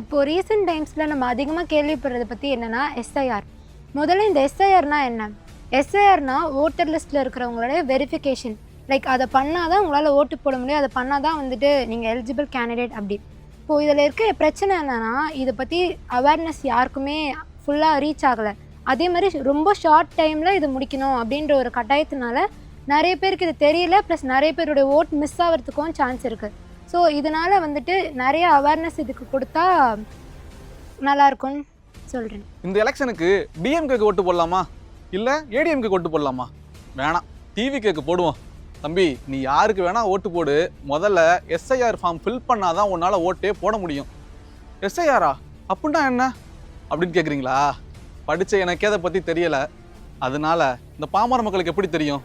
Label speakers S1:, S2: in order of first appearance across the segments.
S1: இப்போது ரீசெண்ட் டைம்ஸில் நம்ம அதிகமாக கேள்விப்படுறதை பற்றி என்னென்னா எஸ்ஐஆர் முதல்ல இந்த எஸ்ஐஆர்னால் என்ன? எஸ்ஐஆர்னால் ஓட்டர் லிஸ்ட்டில் இருக்கிறவங்களோட வெரிஃபிகேஷன் லைக் அதை பண்ணால் தான் உங்களால் ஓட்டு போட முடியும். அதை பண்ணால் தான் வந்துட்டு நீங்கள் எலிஜிபிள் கேண்டிடேட் அப்படி. இப்போது இதில் இருக்க பிரச்சனை என்னென்னா இதை பற்றி அவேர்னஸ் யாருக்குமே ஃபுல்லாக ரீச் ஆகலை. அதே மாதிரி ரொம்ப ஷார்ட் டைமில் இது முடிக்கணும் அப்படின்ற ஒரு கட்டாயத்தினால நிறைய பேருக்கு இது தெரியல. ப்ளஸ் நிறைய பேருடைய ஓட் மிஸ் ஆகிறதுக்கும் சான்ஸ் இருக்குது ஸோ இதனால் வந்துட்டு நிறைய அவேர்னஸ் இதுக்கு கொடுத்தா நல்லாயிருக்கும்னு சொல்கிறேன்
S2: இந்த எலெக்ஷனுக்கு டிஎம்கேக்கு ஓட்டு போடலாமா? இல்லை ஏடிஎம்கே ஓட்டு போடலாமா? வேணாம். டிவிகேக்கு போடுவோம். தம்பி நீ யாருக்கு வேணால் ஓட்டு போடு. முதல்ல எஸ்ஐஆர் ஃபார்ம் ஃபில் பண்ணால் தான் உன்னால் ஓட்டே போட முடியும். எஸ்ஐஆரா அப்படின்னா என்ன? அப்படின்னு கேட்குறீங்களா படித்த எனக்கே அதை பற்றி தெரியலை. அதனால இந்த பாமர மக்களுக்கு எப்படி தெரியும்?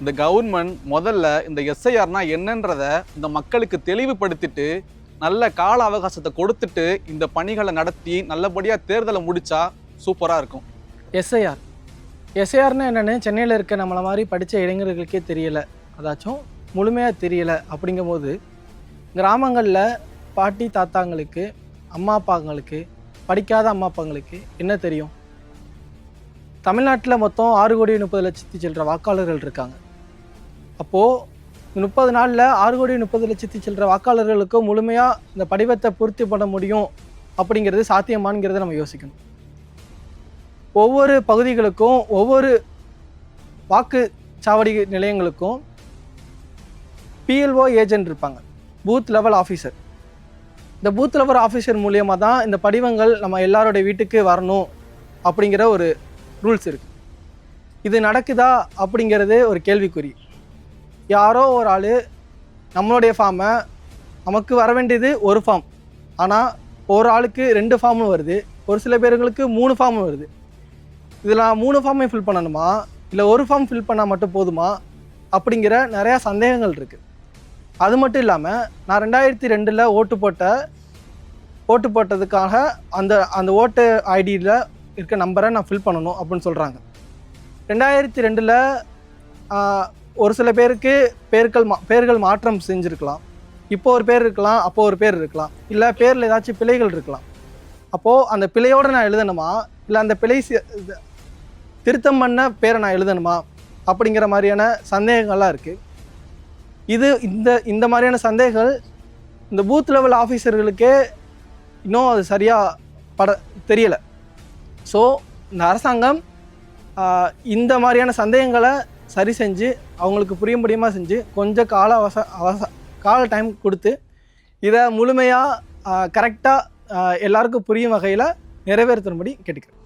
S2: இந்த கவர்மெண்ட் முதல்ல இந்த எஸ்ஐஆர்னா என்னன்றத இந்த மக்களுக்கு தெளிவுபடுத்திட்டு நல்ல கால அவகாசத்தை கொடுத்துட்டு இந்த பணிகளை நடத்தி நல்லபடியாக தேர்தலை முடித்தா சூப்பராக இருக்கும்.
S3: எஸ்ஐஆர் எஸ்ஐஆர்னா என்னென்னு சென்னையில் இருக்க நம்மளை மாதிரி படித்த இளைஞர்களுக்கே தெரியலை. அதாச்சும் முழுமையாக தெரியல அப்படிங்கும்போது கிராமங்களில் பாட்டி தாத்தாங்களுக்கு அம்மா அப்பாங்களுக்கு படிக்காத அம்மா அப்பாங்களுக்கு என்ன தெரியும்? தமிழ்நாட்டில் மொத்தம் ஆறு கோடி முப்பது லட்சத்தி சில்லற வாக்காளர்கள் இருக்காங்க. அப்போது முப்பது நாளில் ஆறு கோடி முப்பது லட்சத்தி சில்லற வாக்காளர்களுக்கு முழுமையாக இந்த படிவத்தை பூர்த்தி பண்ண முடியும் அப்படிங்கிறது சாத்தியமானங்கிறத நம்ம யோசிக்கணும். ஒவ்வொரு பகுதிகளுக்கும் ஒவ்வொரு வாக்கு சாவடி நிலையங்களுக்கும் பிஎல்ஓ ஏஜென்ட் இருப்பாங்க. பூத் லெவல் ஆஃபீஸர் இந்த பூத் லெவல் ஆஃபீஸர் மூலியமாக தான் இந்த படிவங்கள் நம்ம எல்லாருடைய வீட்டுக்கு வரணும் அப்படிங்கிற ஒரு ரூல்ஸ் இருக்குது இது நடக்குதா அப்படிங்கிறது ஒரு கேள்விக்குறி. யாரோ ஒரு ஆள் நம்மளுடைய ஃபார்மை நமக்கு வர வேண்டியது ஒரு ஃபார்ம் ஆனால் ஒரு ஆளுக்கு ரெண்டு ஃபார்மும் வருது. ஒரு சில பேருங்களுக்கு மூணு ஃபார்மும் வருது. இதில் நான் மூணு ஃபார்மையும் ஃபில் பண்ணணுமா? இல்லை ஒரு ஃபார்ம் ஃபில் பண்ணால் மட்டும் போதுமா? அப்படிங்கிற நிறையா சந்தேகங்கள் இருக்குது அது மட்டும் இல்லாமல் நான் ரெண்டாயிரத்தி ரெண்டில் ஓட்டு போட்ட ஓட்டு போட்டதுக்காக அந்த அந்த ஓட்டு ஐடியில் இருக்க நம்பரை நான் ஃபில் பண்ணணும் அப்படின்னு சொல்கிறாங்க ரெண்டாயிரத்தி ரெண்டில் ஒரு சில பேருக்கு பேர்கள் மா பேர்கள் மாற்றம் செஞ்சுருக்கலாம். இப்போ ஒரு பேர் இருக்கலாம் அப்போது ஒரு பேர் இருக்கலாம். இல்லை பேரில் ஏதாச்சும் பிழைகள் இருக்கலாம். அப்போது அந்த பிழையோடு நான் எழுதணுமா? இல்லை அந்த பிழை திருத்தம் பண்ண பேரை நான் எழுதணுமா? அப்படிங்கிற மாதிரியான சந்தேகங்கள்லாம் இருக்குது இது இந்த இந்த மாதிரியான சந்தேகங்கள் இந்த பூத் லெவல் ஆஃபீஸர்களுக்கே இன்னும் அது சரியாக பட தெரியலை. ஸோ இந்த அரசாங்கம் இந்த மாதிரியான சந்தேகங்களை சரி செஞ்சு அவங்களுக்கு புரியும்படியுமா செஞ்சு கொஞ்சம் கால அவச அவச கால டைம் கொடுத்து இதை முழுமையாக கரெக்டாக எல்லாருக்கும் புரியும் வகையில் நிறைவேற்றும்படி கேட்டுக்கிறேன்.